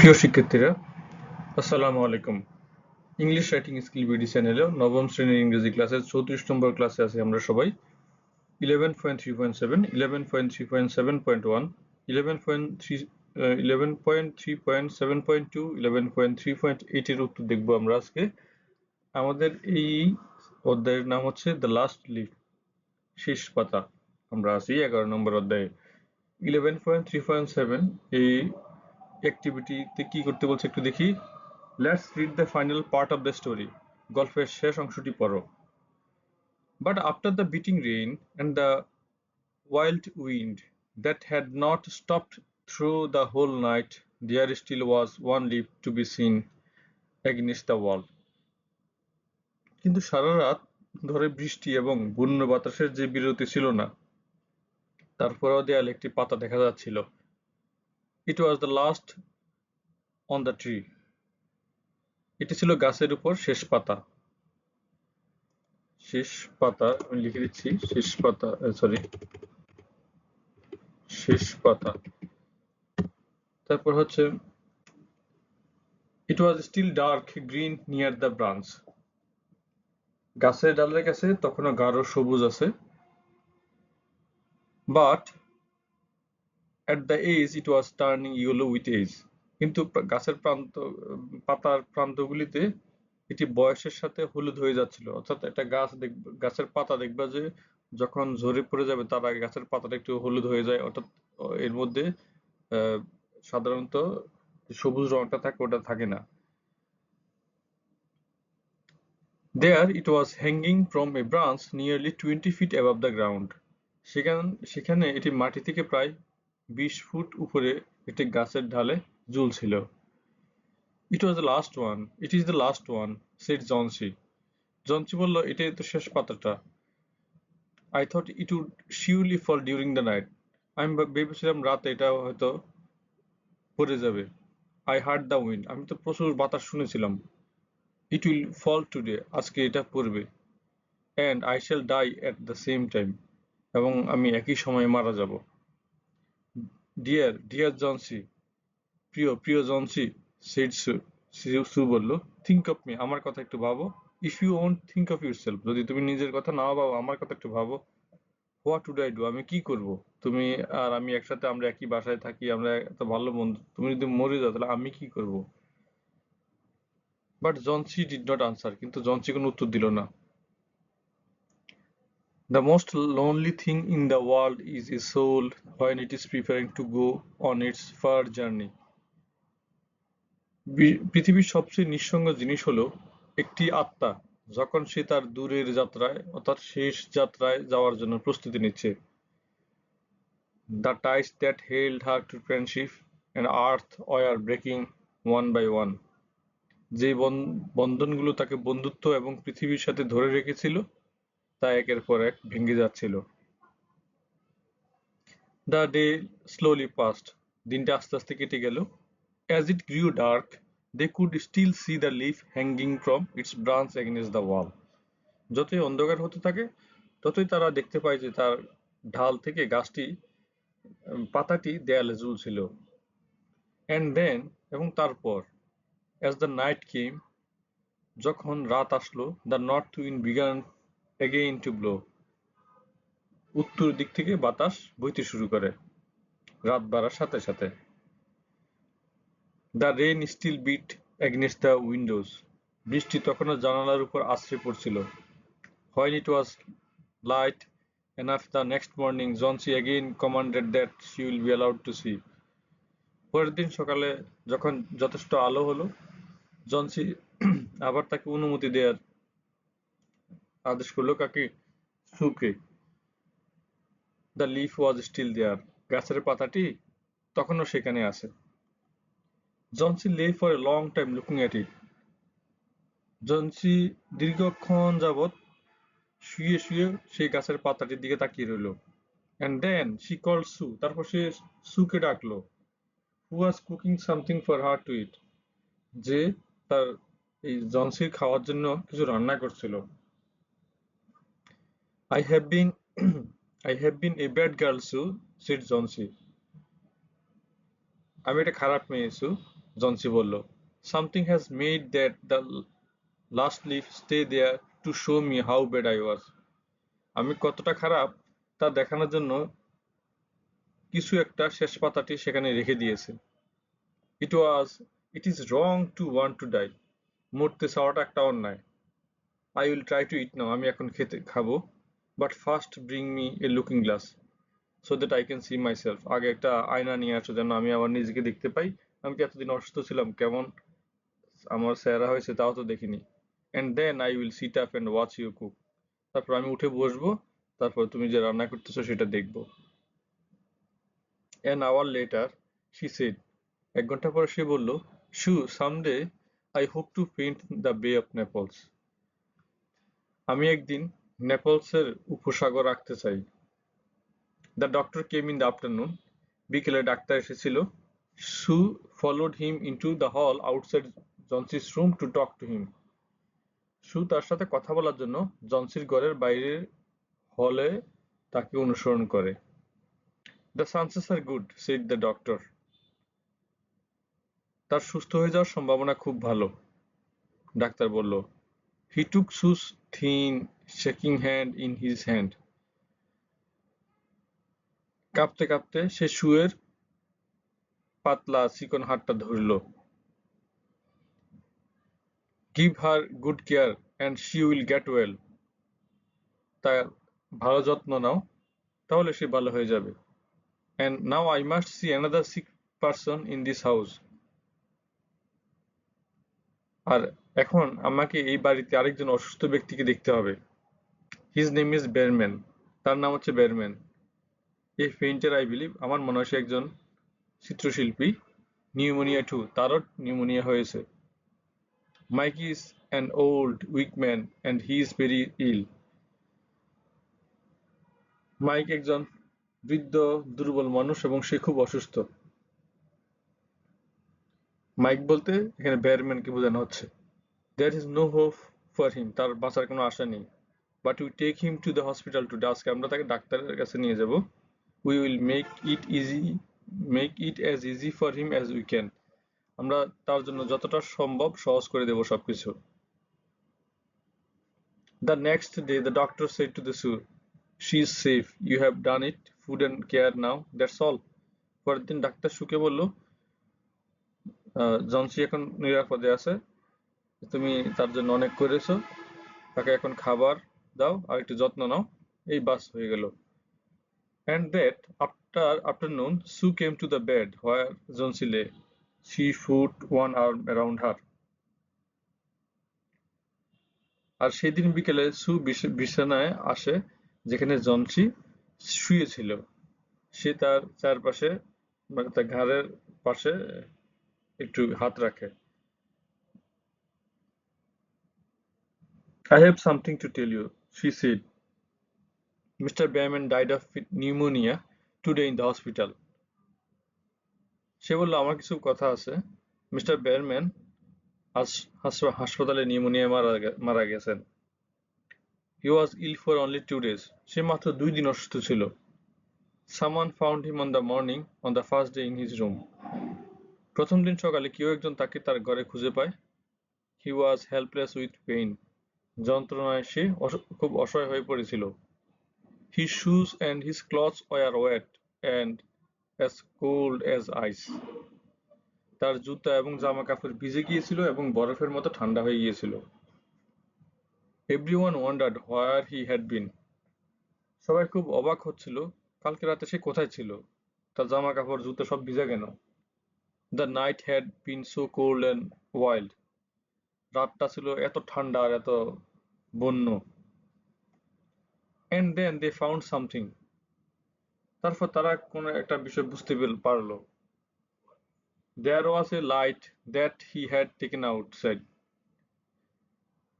প্রিয় শিক্ষার্থীরা, আসসালামু আলাইকুম। ইংলিশ রাইটিং স্কিল বিডি চ্যানেলে নবম শ্রেণির ইংরেজি ক্লাসের চৌত্রিশ নম্বর ক্লাসে আছি আমরা সবাই। Eleven point three point seven eleven point three point seven point one eleven point three eleven point three point seven point two eleven point three point এইটের উত্তর দেখব আমরা আজকে। আমাদের এই অধ্যায়ের নাম হচ্ছে দ্য লাস্ট লিভ শেষ পাতা। আমরা আছি এগারো নম্বর অধ্যায়ে। Eleven point three point seven এই অ্যাক্টিভিটিতে কি করতে বলছে একটু দেখি। Let's read the final part of the story গল্পের শেষ অংশটি পড়ো। But after the beating rain and the wild wind that had not stopped through the whole night, there still was one leaf to be seen against the wall. কিন্তু সারা রাত ধরে বৃষ্টি এবং বন্য বাতাসের যে বিরতি ছিল না তারপরেও দেয়ালে একটি পাতা দেখা যাচ্ছিল। It was the last on the tree এটি ছিল গাছের উপর শেষ পাতা। শেষ পাতা, আমি লিখে দিচ্ছি, শেষ পাতা সরি শেষ পাতা। তারপর হচ্ছে it was still dark green near the branch গাছের ডালের কাছে তখনও গাঢ় সবুজ আছে। But at the edge it was turning yellow with age. কিন্তু গাছের প্রান্ত, পাতার প্রান্তগুলিতে এটি বয়সের সাথে হলুদ হয়ে যাচ্ছিল। অর্থাৎ একটা গাছ দেখবে গাছের পাতা দেখবা যে যখন ঝরে পড়ে যাবে, তার আগে গাছের পাতাটা একটু হলুদ হয়ে যায়। অর্থাৎ এর মধ্যে সাধারণত সবুজ রংটা থাকে, ওটা থাকে না। There it was hanging from a branch nearly 20 feet above the ground. সেখান সেখানে এটি মাটি থেকে প্রায় বিশ ফুট উপরে একটি গাছের ঢালে ঝুলছিল। It was the last one it is the last one said Johnsy Johnsy বলল, এটাই তো শেষ পাতাটা। I thought it would surely fall during the night আমি ভেবেছিলাম রাতে এটা হয়তো পড়ে যাবে। আই হার্ড দ্য উইন্ড আমি তো প্রচুর বাতাস শুনেছিলাম। ইট উইল ফল টুডে আজকে এটা পড়বে। And I shall die at the same time এবং আমি একই সময়ে মারা যাব। ডিয়ার ডিয়ার জনসি প্রিয় প্রিয় জনসি সেড সু সু বলল থিঙ্ক অফ মি আমার কথা একটু ভাবো। If you won't think of yourself যদি তুমি নিজের কথা না ভাবো, আমার কথা একটু ভাবো। হোয়াট উড আই ডু আমি কি করব? তুমি আর আমি একসাথে আমরা একই বাসায় থাকি, আমরা এত ভালো বন্ধু। তুমি যদি মরে যাও, তাহলে আমি কি করব? But Johnsy did not answer কিন্তু জনসি কোনো উত্তর দিল না। The most lonely thing in the world is a soul when it is preparing to go on its far journey. পৃথিবীর সবচেয়ে নিঃসঙ্গ জিনিস হলো একটি আত্মা, যখন সে তার দূরের যাত্রায়, অর্থাৎ শেষ যাত্রায় যাওয়ার জন্য প্রস্তুতি নিচ্ছে the ties that held her to friendship and earth were breaking one by one যে বন্ধনগুলো তাকে বন্ধুত্ব এবং পৃথিবীর সাথে ধরে রেখেছিল তা একের পর এক ভেঙে যাচ্ছিল। দ্য ডে স্লোলি পাস্ট দিনটা আস্তে আস্তে কেটে গেল। As it grew dark they could still see the leaf hanging from its branch against the wall যতই অন্ধকার হতে থাকে, ততই তারা দেখতে পায় যে তার ঢাল থেকে গাছটি পাতাটি দেয়ালে ঝুলছিল। অ্যান্ড দেন এবং তারপর অ্যাজ দ্য নাইট কেম যখন রাত আসলো the north wind began again to blow উত্তর দিক থেকে বাতাস বইতে শুরু করে। রাত বাড়ার সাথে সাথে। The rain still beat against the windows বৃষ্টি তখনও জানালার উপর আশ্রে পড়ছিল। When it was light enough the next morning Johnsy again commanded that she will be allowed to see পরের দিন সকালে যখন যথেষ্ট আলো হলো জনসি আবার তাকে অনুমতি দেওয়ার আদেশ করল কাকে? সুকে। The leaf was still there গাছের পাতাটি তখনও সেখানে আছে। Johnsy lay for a long time looking at it. Johnsy দীর্ঘক্ষণ যাবৎ শুয়ে শুয়ে সেই গাছের পাতাটির দিকে তাকিয়ে রইল। অ্যান্ড দেন শি কল সু তারপর সে সুকে ডাকলো। Who was cooking something for her to eat যে তার এই জনসির খাওয়ার জন্য কিছু রান্না করছিল। I have been I have been a bad girl, Sue, said Johnsy. আমি একটা খারাপ মেয়ে সু জনসি বলল। Something has made that the last leaf stay there to show me how bad I was আমি কতটা খারাপ তা দেখানোর জন্য কিছু একটা শেষ পাতাটি সেখানে রেখে দিয়েছে। It was it is wrong to want to die মরতে চাওয়াটা একটা অন্যায়। I will try to eat now আমি এখন খেতে খাব। But first bring me a looking glass so that I can see myself আগে একটা আয়না নিয়ে আসো, যেন আমি আমার নিজেকে দেখতে পাই। আমি কি এতদিন অসুস্থ ছিলাম? কেমন? আমার চেহারা হয়েছে, তাও তো দেখিনি। And then I will sit up and watch you cook তারপর আমি উঠে বসবো, তারপর তুমি যে রান্না করতেছো সেটা দেখব। An hour later she said এক ঘণ্টা পরে সে বলল Sue someday I hope to paint the bay of Naples আমি একদিন নেপলসের উপসাগর আঁকতে চাই। The doctor came in the afternoon বিকেলে ডাক্তার এসেছিল। Sue followed him into the hall outside Johnsy's room to talk to him Sue তার সাথে কথা বলার জন্য জনসির ঘরের বাইরের হলে তাকে অনুসরণ করে। The chances are good said the doctor তার সুস্থ হয়ে যাওয়ার সম্ভাবনা খুব ভালো, ডাক্তার বলল। He took Sue's thin shaking hand in his hand কাঁপতে কাঁপতে সে শুয়ের পাতলা চিকন হাতটা ধরল। Give her good care and she will get well তার ভালো যত্ন নাও, তাহলে সে ভালো হয়ে যাবে। And now I must see another sick person in this house আর এখন আমাকে এই বাড়িতে আরেকজন অসুস্থ ব্যক্তিকে দেখতে হবে। হিজ নেম ইজ বেরম্যান তার নাম হচ্ছে বেরম্যান এই পেইন্টার আই বিলিভ আমার মনে হয় একজন চিত্রশিল্পী নিউমোনিয়া টু তারও নিউমোনিয়া হয়েছে। Mike is an old weak man and he is very ill Mike একজন বৃদ্ধ, দুর্বল মানুষ এবং সে খুব অসুস্থ। মাইক বলতে এখানে ব্যারম্যানকে বোঝানো হচ্ছে। There is no hope for him তার বাঁচার কোনো আশা নেই। But we take him to the hospital to আজকে আমরা তাকে ডাক্তারের কাছে নিয়ে যাব। We will make it easy make it as easy for him as we can আমরা তার জন্য যতটা সম্ভব সহজ করে দেব সবকিছু। The next day the doctor said to the Sue she is safe you have done it food and care now that's all পরের দিন ডাক্তার সুকে বলল জনসি এখন নিরাপদে আছে। তুমি তার জন্য অনেক করেছ। তাকে এখন খাবার দাও, আর একটু যত্ন নাও। এই বাস হয়ে গেল। And that after afternoon Sue came to the bed where Joan silly she foot one arm around her আর সেই দিন বিকেলে সু বিছানায় আসে, যেখানে জনসি শুয়েছিল। সে তার চারপাশে মানে তার ঘাড়ের পাশে একটু হাত রাখে। I have something to tell you she said. Mr. Behrman died of pneumonia today in the hospital. সে বলল, আমার কিছু কথা আছে মিস্টার বেয়ারম্যান আজ হাসপাতালে নিউমোনিয়া মারা মারা গেছেন he was ill for only two days সে মাত্র দুই দিন অসুস্থ ছিল someone found him on the morning on the first day in his room প্রথম দিন সকালে কেউ একজন তাকে তার ঘরে খুঁজে পায় he was helpless with pain যন্ত্রণায় সে খুব অসহায় হয়ে পড়েছিল। His shoes and his clothes were wet and as cold as ice. তার জুতা এবং জামা কাপড় ভিজে গিয়েছিল এবং বরফের মতো ঠান্ডা হয়ে গিয়েছিল। Everyone wondered where he had been সবাই খুব অবাক হচ্ছিল, কালকে রাতে সে কোথায় ছিল? তার জামা কাপড় জুতো সব ভিজা কেন? The night had been so cold and wild রাতটা ছিল এত ঠান্ডা আর এত বন্য। And then they found something. তারপর তারা কোনো একটা বিষয় বুঝতে পারল। There was a light that he had taken outside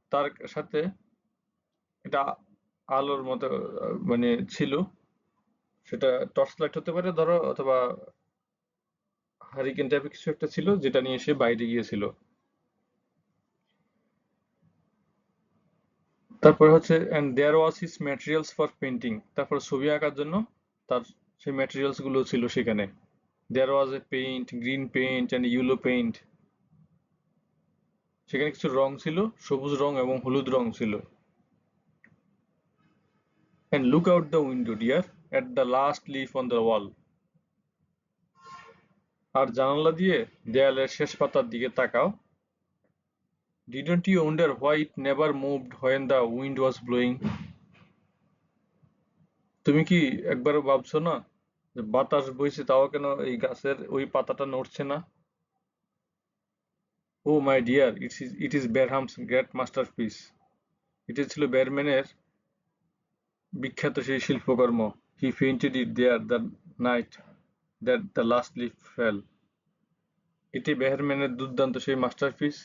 তার সাথে এটা আলোর মতো মানে ছিল। সেটা টর্চ লাইট হতে পারে, ধরো, অথবা হারিকেন টাইপের কিছু একটা ছিল, যেটা নিয়ে সে বাইরে গিয়েছিল। তারপরে হচ্ছে and there was his materials for painting তারপর ছবি আঁকার জন্য তার সেই ম্যাটেরিয়ালসগুলো ছিল সেখানে। There was a paint green paint and yellow paint সেখানে কিছু রং ছিল, সবুজ রং এবং হলুদ রং ছিল। And look out the window dear at the last leaf on the wall আর জানালা দিয়ে দেয়ালের শেষ পাতার দিকে তাকাও। Didn't you wonder why it never moved when the wind was blowing? তুমি কি একবারও ভাবছ না যে বাতাস বইছে তাও কেন এই গাছের ওই পাতাটা নড়ছে না? ও my dear it is it is Behrman's great masterpiece এটি ছিল বেরম্যানের বিখ্যাত সেই শিল্পকর্ম। He painted it there the night that the last leaf fell এটি বেহারম্যানের দুর্দান্ত সেই মাস্টারপিস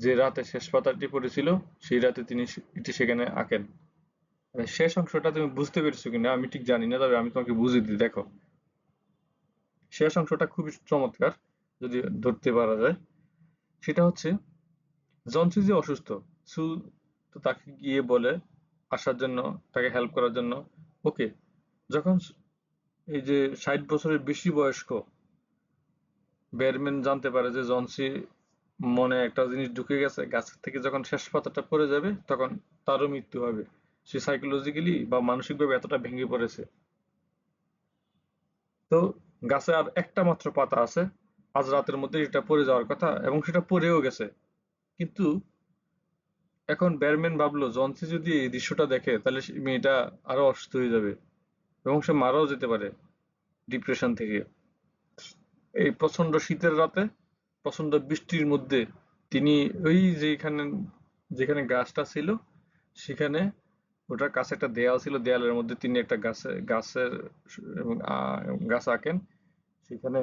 যে রাতে শেষ পাতাটি পড়েছিল, সেই রাতে তিনি এটি সেখানে আঁকেন। মানে শেষ অংশটা তুমি বুঝতে পেরেছ কিনা, আমি ঠিক জানি না, তবে আমি তোমাকে বুঝিয়ে দিই, দেখো। শেষ অংশটা খুবই চমৎকার, যদি ধরতে পারা যায়। সেটা হচ্ছে, জনসি যে অসুস্থ, সু তো তাকে গিয়ে বলে আসার জন্য, তাকে হেল্প করার জন্য, ওকে, যখন এই যে ষাট বছরের বেশি বয়স্ক, ব্যারম্যান জানতে পারে যে জনসি মনে একটা জিনিস ঢুকে গেছে, গাছের থেকে যখন শেষ পাতাটা পড়ে যাবে, তখন তারও মৃত্যু হবে। সে সাইকোলজিক্যালি বা মানসিকভাবে এতটা ভেঙে পড়েছে। তো গাছে আর একটা মাত্র পাতা আছে, আজ রাতের মধ্যে সেটা পড়ে যাওয়ার কথা এবং সেটা পড়েও গেছে। কিন্তু এখন ব্যারম্যান ভাবলো জনসি যদি এই দৃশ্যটা দেখে, তাহলে মেয়েটা আরও অসুস্থ হয়ে যাবে এবং সে মারাও যেতে পারে ডিপ্রেশন থেকে। এই প্রচণ্ড শীতের রাতে প্রচণ্ড বৃষ্টির মধ্যে তিনি ওই যেখানে যেখানে গাছটা ছিল, সেখানে ওটার কাছে একটা দেয়াল ছিল, দেয়ালের মধ্যে তিনি একটা গাছে, গাছের গাছ আঁকেন। সেখানে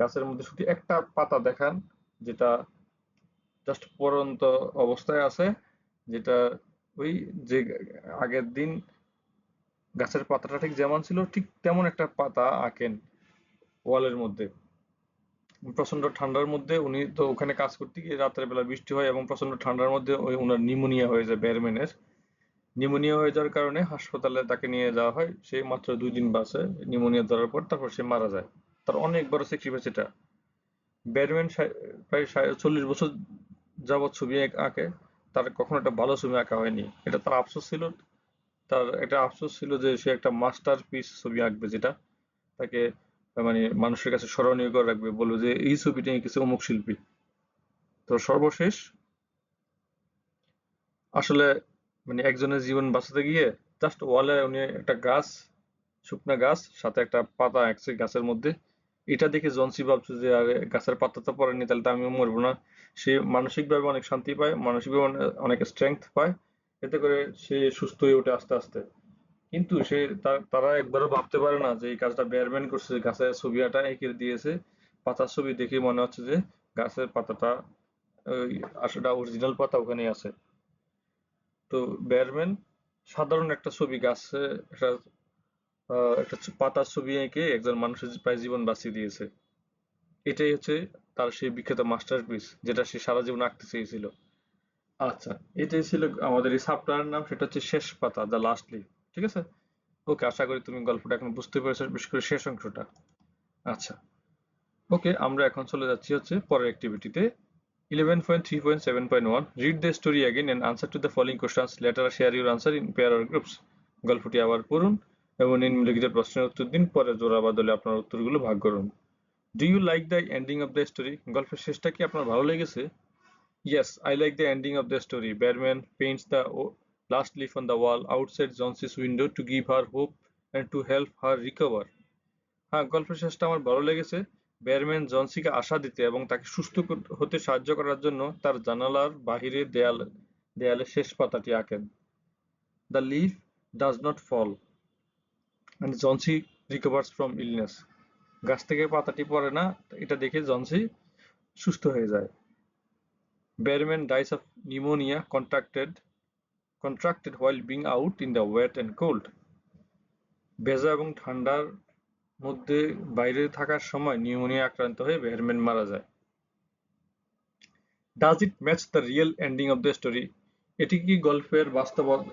গাছের মধ্যে শুধু একটা পাতা দেখান, যেটা জাস্ট পরন্ত অবস্থায় আছে, যেটা ওই যে আগের দিন গাছের পাতাটা ঠিক যেমন ছিল, ঠিক তেমন একটা পাতা আঁকেন ওয়ালের মধ্যে। প্রচণ্ড ঠান্ডার মধ্যে উনি তো ওখানে কাজ করতে গিয়ে রাতের বেলা বৃষ্টি হয় এবং প্রচণ্ড ঠান্ডার মধ্যে ওই ওনার নিউমোনিয়া হয়ে যায় ব্যারম্যানের। নিউমোনিয়া হয়ে যাওয়ার কারণে হাসপাতালে তাকে নিয়ে যাওয়া হয়। সে মাত্র দুই দিন বাসে নিউমোনিয়া ধরার পর তারপর সে মারা যায়। তার অনেক বড় স্যাক্রিফাইস এটা। ব্যাটম্যান প্রায় চল্লিশ বছর যাবৎ ছবি আঁকে। তার কখনো একটা ভালো ছবি আঁকা হয়নি। এটা তার আফসোস ছিল। তার একটা আফসোস ছিল যে সে একটা মাস্টার পিস ছবি আঁকবে যেটা। তাকে মানে মানুষের কাছে স্মরণীয় করে রাখবে, বলব যে এই ছবিটা এঁকেছে অমুক শিল্পী। তো সর্বশেষ, আসলে মানে একজনের জীবন বাঁচাতে গিয়ে জাস্ট ওয়ালে উনি একটা গাছ, শুকনো গাছ, সাথে একটা পাতা আঁকছে গাছের মধ্যে, এটা দেখে জনসি ভাবছে যে, আরে, গাছের পাতা তো পড়েনি, তাহলে তো আমিও মরবো না। সে মানসিকভাবে অনেক শান্তি পায়, মানসিকভাবে অনেক স্ট্রেংথ পায়, এতে করে সে সুস্থ হয়ে ওঠে আস্তে আস্তে। কিন্তু সে তারা একবারও ভাবতে পারে না যে এই কাজটা বেয়ারম্যান করছে গাছের ছবি আটা এঁকে দিয়েছে। পাতার ছবি দেখে মনে হচ্ছে যে গাছের পাতাটা, ওই আসলে অরিজিনাল পাতা ওখানে আছে। তো বেয়ারম্যান সাধারণ একটা ছবি, গাছে একটা একটা পাতার ছবি এঁকে একজন মানুষের প্রায় জীবন বাঁচিয়ে দিয়েছে। এটাই হচ্ছে তার সেই বিখ্যাত মাস্টারপিস যেটা সে সারা জীবন আঁকতে চেয়েছিল। আচ্ছা এটাই ছিল আমাদের এই সাপ্টারের নাম, সেটা হচ্ছে শেষ পাতা দ্য লাস্ট লিভ ঠিক আছে? ওকে আশা করি তুমি গল্পটা এখন বুঝতে পেরেছ, বিশেষ করে শেষ অংশটা। আচ্ছা। ওকে আমরা এখন চলে যাচ্ছি হচ্ছে পরের অ্যাক্টিভিটিতে 11.3.7.1 read the story again and answer to the following questions. Later share your answer in pair or groups. গল্পটি আবার পড়ুন এবং নিম্নলিখিত প্রশ্নের উত্তর দিন, পরে জোড়া বা দলে আপনার উত্তরগুলো ভাগ করুন। Do you like the ending of the story গল্পের শেষটা কি আপনার ভালো লেগেছে? Yes I like the ending of the story Behrman paints the last leaf on the wall outside Johnsy's window to give her hope and to help her recover হ্যাঁ গল্পের শেষটা আমার ভালো লেগেছে। ব্যারম্যান জনসিকে আশা দিতে এবং তাকে সুস্থ হতে সাহায্য করার জন্য তার জানালার বাহিরে দেয়াল দেয়ালে শেষ পাতাটি আঁকেন। The leaf does not fall and Johnsy recovers from illness গাছ থেকে পাতাটি পড়ে না, এটা দেখে জনসি সুস্থ হয়ে যায়। Behrman dies of pneumonia contracted contracted while being out in the wet and cold ভেজা এবং ঠান্ডার মধ্যে বাইরে থাকার সময় নিউমোনিয়া আক্রান্ত হয়ে বেয়ারম্যান মারা যায়। Does it match the real ending of the story এটি কি গল্পের বাস্তবতা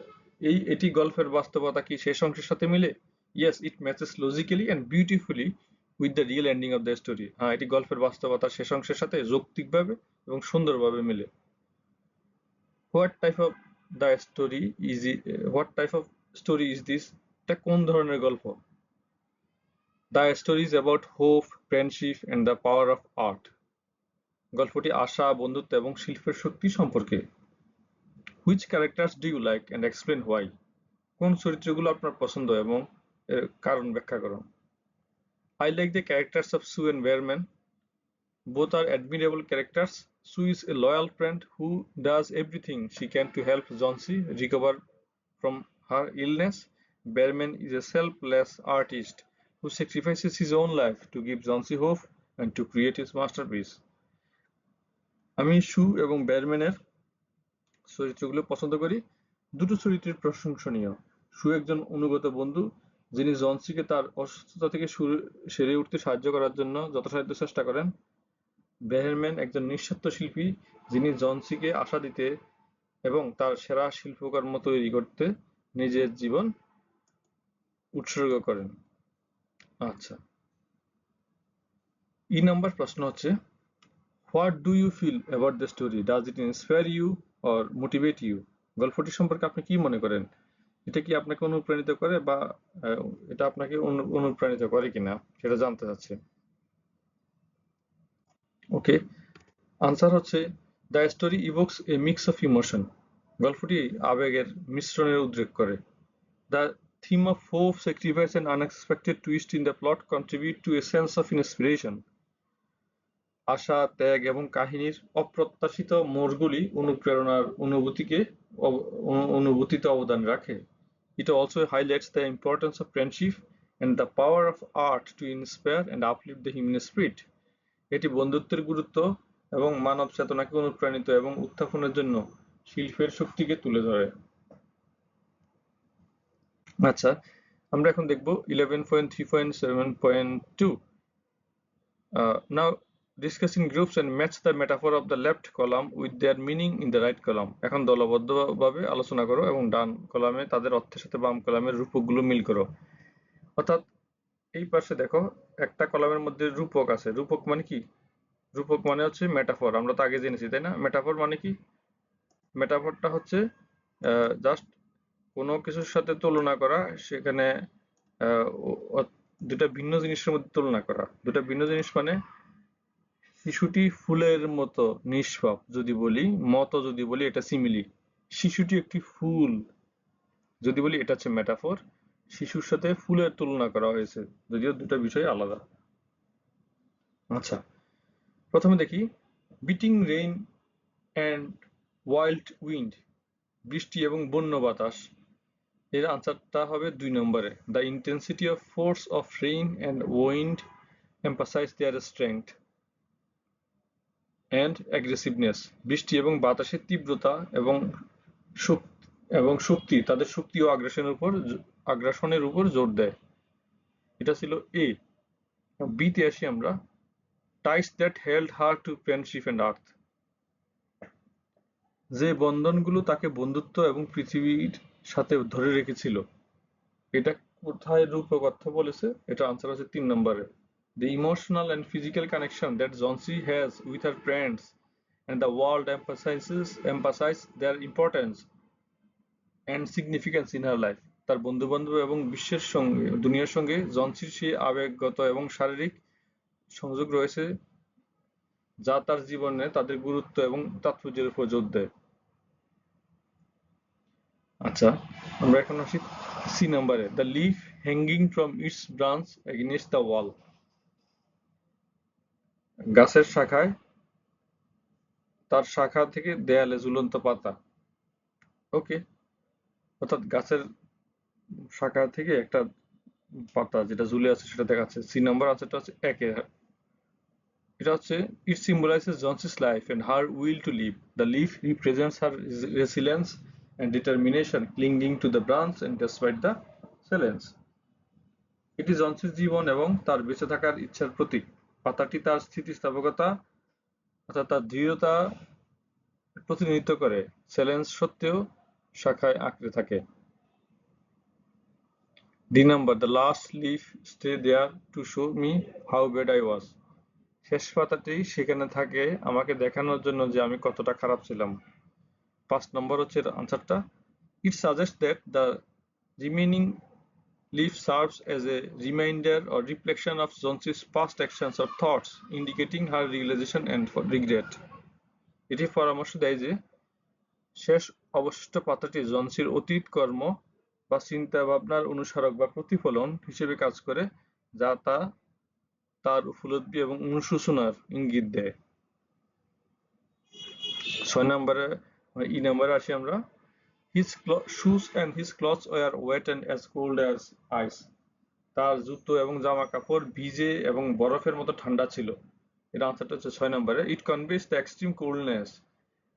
এই এটি গল্পের বাস্তবতা কি শেষ অংশের সাথে মিলে? Yes, it matches logically and beautifully with the real ending of the story হ্যাঁ এটি গল্পের বাস্তবতার শেষ অংশের সাথে যৌক্তিকভাবে এবং সুন্দরভাবে মেলে। What type of the story is what type of story is this এটা কোন ধরনের গল্প? The story is about hope friendship and the power of art গল্পটি আশা, বন্ধুত্ব এবং শিল্পের শক্তি সম্পর্কে। Which characters do you like and explain why কোন চরিত্রগুলো আপনার পছন্দ এবং এর কারণ ব্যাখ্যা করুন I like the characters of Sue and Behrman both are admirable characters Sue is a loyal friend who does everything she can to help Johnsy recover from her illness Behrman is a selfless artist who sacrifices his own life to give Johnsy hope and to create his masterpiece. আমি সু এবং ব্যারম্যানের চরিত্রগুলো পছন্দ করি। দুটো চরিত্রের প্রশংসনীয়। সু একজন অনুগত বন্ধু যিনি জনসিকে তার অসুস্থতা থেকে সেরে উঠতে সাহায্য করার জন্য যথাসাধ্য চেষ্টা করেন। বেহারম্যান একজন নিঃস্বার্থ শিল্পী যিনি জনসিকে আশা দিতে এবং তার সেরা শিল্পকর্ম তৈরি করতে নিজের জীবন উৎসর্গ করেন। আচ্ছা। ই নাম্বার প্রশ্ন হচ্ছে, what do you feel about the story? Does it inspire you or motivate you? গল্পটি সম্পর্কে আপনি কি মনে করেন? এটা কি আপনাকে অনুপ্রাণিত করে বা এটা আপনাকে অনুপ্রাণিত করে কিনা? সেটা জানতে চাচ্ছে। ওকে? আনসার হচ্ছে, the story evokes a mix of emotion. গল্পটি আবেগের মিশ্রণের উদ্রেক করে। The theme of four sacrifice and unexpected twist in the plot contribute to a sense of inspiration. আশা, ত্যাগ এবং কাহিনীর অপ্রত্যাশিত মোড়গুলি অনুপ্রেরণার অনুভূতিকে অনুভূতিতে অবদান রাখে। It also highlights the importance of friendship and the power of art to inspire and uplift the human spirit এটি বন্ধুত্বের গুরুত্ব এবং মানব চেতনাকে অনুপ্রাণিত এবং উত্থাপনের জন্য শিল্পের শক্তিকে তুলে ধরে। আচ্ছা আমরা এখন দেখব 11.3.7.2 uh, now discussing groups and match the metaphor of the left column with their meaning in the right column এখন দলবদ্ধভাবে আলোচনা করো এবং ডান কলামে তাদের অর্থের সাথে বাম কলামের রূপকগুলো মিল করো। অর্থাৎ এই পাশে দেখো, একটা কলামের মধ্যে রূপক আছে। রূপক মানে কি? রূপক মানে হচ্ছে মেটাফর আমরা তো আগে জেনেছি, তাই না? মেটাফর মানে কি? মেটাফরটা হচ্ছে জাস্ট কোনো কিছুর সাথে তুলনা করা, সেখানে দুটা ভিন্ন জিনিসের মধ্যে তুলনা করা। দুটা ভিন্ন জিনিস মানে শিশুটি ফুলের মতো নিষ্পাপ, যদি বলি, মতো যদি বলি, এটা সিমিলি শিশুটি একটি ফুল, যদি বলি, এটা হচ্ছে মেটাফোর শিশুর সাথে ফুলের তুলনা করা হয়েছে। যদিও দুটা বিষয় আলাদা। আচ্ছা প্রথমে দেখি beating rain and wild wind বৃষ্টি এবং বন্য বাতাস, এর আনসারটা হবে দুই নম্বরে। The intensity of force of rain and wind emphasise their strength and aggressiveness বৃষ্টি এবং বাতাসের তীব্রতা এবং এবং শক্তি, তাদের শক্তি ও আগ্রাসনের উপর আগ্রাসনের উপর জোর দেয়। এটা ছিল এ বিতে আসি আমরা। Ties that held her to friendship and earth যে বন্ধনগুলো তাকে বন্ধুত্ব এবং পৃথিবীর সাথে ধরে রেখেছিল। এটা কোথায় রূপে কথা বলেছে? এটা আনসার আছে তিন নম্বরে। The emotional and physical connection that Johnsy has with her friends and the world emphasises emphasise their importance and significance in her life তার বন্ধু বান্ধব এবং বিশ্বের সঙ্গে, দুনিয়ার সঙ্গে জনসির সেই আবেগগত এবং শারীরিক সংযোগ রয়েছে যা তার জীবনে তাদের গুরুত্ব এবং তাৎপর্যের উপর জোর দেয়। আচ্ছা আমরা এখন আসি সি নাম্বারে the leaf hanging from its branch against the wall গাছের শাখায় তার শাখা থেকে দেয়ালে ঝুলন্ত পাতা। ওকে অর্থাৎ গাছের শাখা থেকে একটা পাতা যেটা ঝুলে আছে সেটা দেখাচ্ছে। সি নাম্বার আনসারটা হচ্ছে একে এটা হচ্ছে it symbolises Johnsy's life and her will to live the leaf represents her resilience and determination, clinging to the branch and despite the silence. এটি জনসির জীবন এবং তার বেঁচে থাকার ইচ্ছার প্রতীক। পাতাটি তার স্থিতিস্থাপকতা অর্থাৎ তার দৃঢ়তা প্রতিনিধিত্ব করে। চ্যালেঞ্জ সত্ত্বেও শাখায় আঁকড়ে থাকে। D number the last leaf stay there to show me how bad I was শেষ পাতাটি সেখানে থাকে আমাকে দেখানোর জন্য যে আমি কতটা খারাপ ছিলাম। পাঁচ নম্বর হচ্ছে আনসারটা it suggest that the remaining leaf serves as a reminder or reflection of Zonsi's past actions or thoughts, indicating her realization and regret. এটি পরামর্শ দেয় যে শেষ অবশিষ্ট পাতাটি জনসির অতীত কর্ম বা চিন্তা ভাবনার অনুসারক বা প্রতিফলন হিসেবে কাজ করে, যা তা তার উপলব্ধি এবং অনুশোচনার ইঙ্গিত দেয়। ছয় নম্বরে ই নম্বরে আসি আমরা। His shoes and his clothes were wet and as cold as ice. তার জুতো এবং জামা কাপড় ভিজে এবং বরফের মতো ঠান্ডা ছিল। এর আনসারটা হচ্ছে ছয় নম্বরে। It conveys the extreme coldness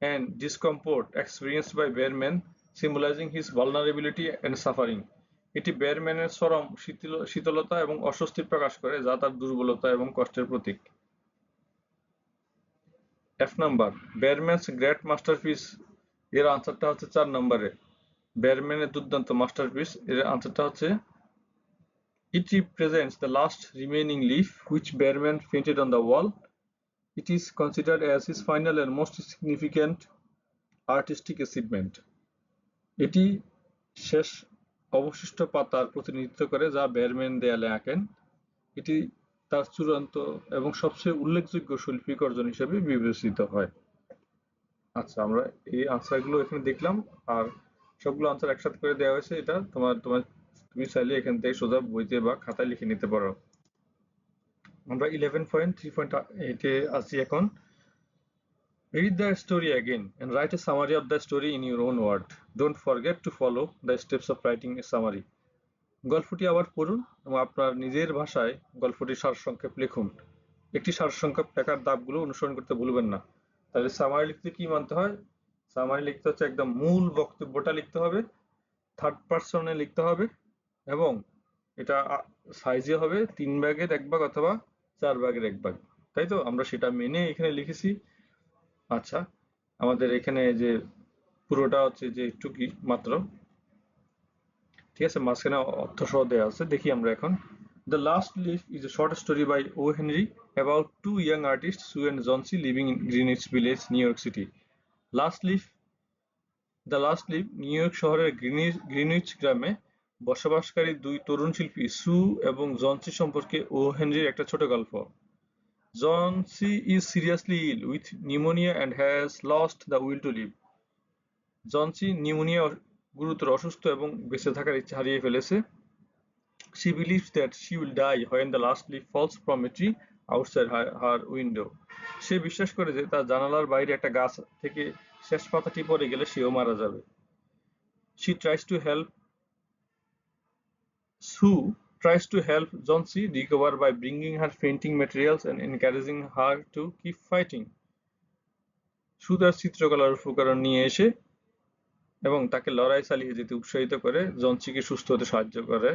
and discomfort experience by Behrman symbolising his vulnerability and suffering এটি বেয়ারম্যানের চরম শীতল শীতলতা এবং অস্বস্তি প্রকাশ করে, যা তার দুর্বলতা এবং কষ্টের প্রতীক F number, Behrman's great masterpiece, এর আনসারটা হচ্ছে চার নম্বরে ব্যারম্যানের দুর্দান্ত মাস্টারপিস, এর আনসারটা হচ্ছে, It represents the last remaining leaf which Behrman painted on the wall. It is considered as his final and most significant artistic achievement. এটি শেষ অবশিষ্ট পাতার প্রতিনিধিত্ব করে যা বেয়ারম্যান দেয়ালে আঁকেন। এটি তার চূড়ান্ত এবং সবচেয়ে উল্লেখযোগ্য শৈল্পিক অর্জন হিসেবে বিবেচিত হয়। আচ্ছা আমরা এই আনসারগুলো এখানে দেখলাম আর সবগুলো আনসার একসাথে করে দেওয়া হয়েছে। এটা তোমার তোমার, তুমি চাইলে এখান থেকে সোজা বইতে বা খাতায় লিখে নিতে পারো। আমরা ইলেভেন পয়েন্ট থ্রি পয়েন্ট এইটে আছি এখন। Read the story again and write a summary of the story in your own word. Don't forget to follow the steps of writing a summary. গল্পটি আবার পড়ুন এবং আপনার নিজের ভাষায় গল্পটি সারসংক্ষেপ লিখুন। একটি সারসংক্ষেপ লেখার ধাপগুলো অনুসরণ করতে ভুলবেন না। তাহলে সামারি লিখতে কি মানতে হয়? সামারি লিখতে হচ্ছে একদম মূল বক্তব্যটা লিখতে হবে থার্ড পার্সনে লিখতে হবে এবং এটা সাইজে হবে তিন ভাগের এক ভাগ অথবা চার ভাগের এক ভাগ। তাই তো? আমরা সেটা মেনে এখানে লিখেছি। আচ্ছা আমাদের এখানে যে পুরোটা হচ্ছে যে টুকি মাত্র ঠিক আছে মাঝখানে অর্থ সহ দেওয়া আছে দেখি আমরা এখন The Last Leaf is a short story by O. Henry about two young artists, Sue and Johnsy, living in Greenwich Village, New York City. Last Leaf the last leaf New York শহরের Greenwich গ্রামে বসবাসকারী দুই তরুণ শিল্পী সু এবং Johnsy সম্পর্কে ও হেনরির একটা ছোট গল্প Johnsy is seriously ill with pneumonia and has lost the will to live Johnsy pneumonia গুরুতর অসুস্থ এবং বেঁচে থাকার ইচ্ছা হারিয়ে ফেলেছে। She believes that she will die when the last leaf falls from a tree outside her, her window. সে বিশ্বাস করে যে তার জানালার বাইরে একটা গাছ থেকে শেষ পাতাটি পড়ে গেলে সেও মারা যাবে। She tries to help Sue tries to help Johnsy recover by bringing her painting materials and encouraging her to keep fighting. সু তার চিত্রকলার উপকরণ নিয়ে এসে এবং তাকে লড়াই চালিয়ে যেতে উৎসাহিত করে জনসিকে সুস্থ হতে সাহায্য করে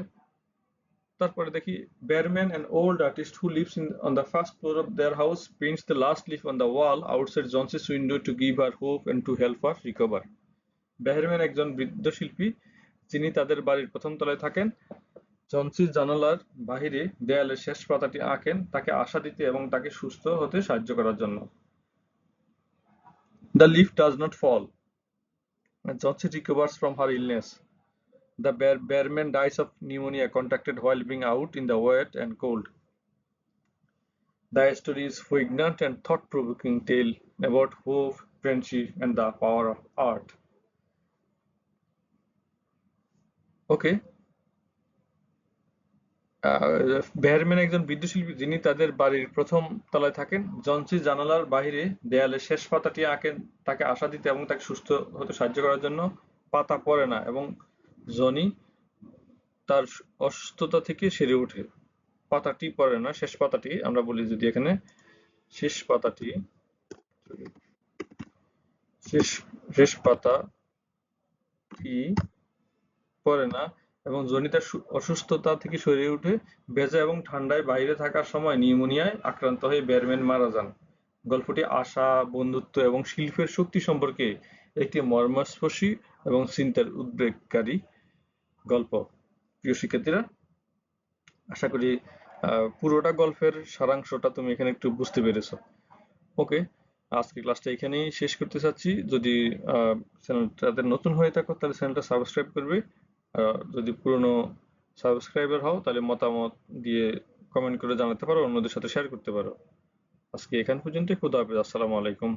তারপরে দেখি বেয়ারম্যান an old artist who lives in on the first floor of their house paints the last leaf on the wall outside Johnson's window to give her hope and to help her recover. বেয়ারম্যান একজন বৃদ্ধ শিল্পী যিনি তাদের বাড়ির প্রথম তলায় থাকেন জনসির জানালার বাহিরে দেয়ালের শেষ পাতাটি আঁকেন তাকে আশা দিতে এবং তাকে সুস্থ হতে সাহায্য করার জন্য leaf does not fall. and Johnsy recovers from her illness. The bear, bearman dies of pneumonia contracted while being out in the wet and cold. The story is poignant and thought-provoking tale about hope, friendship, and the power of art. Okay. Behrman একজন বিদ্যুৎশিল্পী যিনি তাদের বাড়ির প্রথম তলায় থাকেন। Johnsy জানালার বাহিরে দেয়ালে শেষ পাতাটি আঁকেন তাকে আশা দিতে এবং তাকে সুস্থ হতে সাহায্য করার জন্য পাতা পড়ে না এবং জনি তার অসুস্থতা থেকে সেরে ওঠে। পাতাটি পড়ে না, শেষ পাতাটি, আমরা বলি যদি এখানে শেষ পাতাটি, শেষ শেষ পাতা পড়ে না। এবং জনি তার অসুস্থতা থেকে সরে উঠে ভেজা এবং ঠান্ডায় বাইরে থাকার সময় নিউমোনিয়ায় আক্রান্ত হয়ে ব্যারম্যান মারা যান। গল্পটি আশা, বন্ধুত্ব এবং শিল্পের শক্তি সম্পর্কে একটি মর্মস্পর্শী এবং চিন্তার উদ্বেগকারী গল্প। প্রিয় শিক্ষার্থীরা, আশা করি পুরোটা গল্পের সারাংশটা তুমি এখানে একটু বুঝতে পেরেছ। ওকে, আজকে ক্লাসটা এখানেই শেষ করতে চাচ্ছি। যদি চ্যানেলটাতে নতুন হয়ে থাকো, তাহলে চ্যানেলটা সাবস্ক্রাইব করবে। যদি পুরনো সাবস্ক্রাইবার হও, তাহলে মতামত দিয়ে কমেন্ট করে জানাতে পারো, অন্যদের সাথে শেয়ার করতে পারো। আজকে এখান পর্যন্তই, খুদা হাফিজ, আসসালামু আলাইকুম।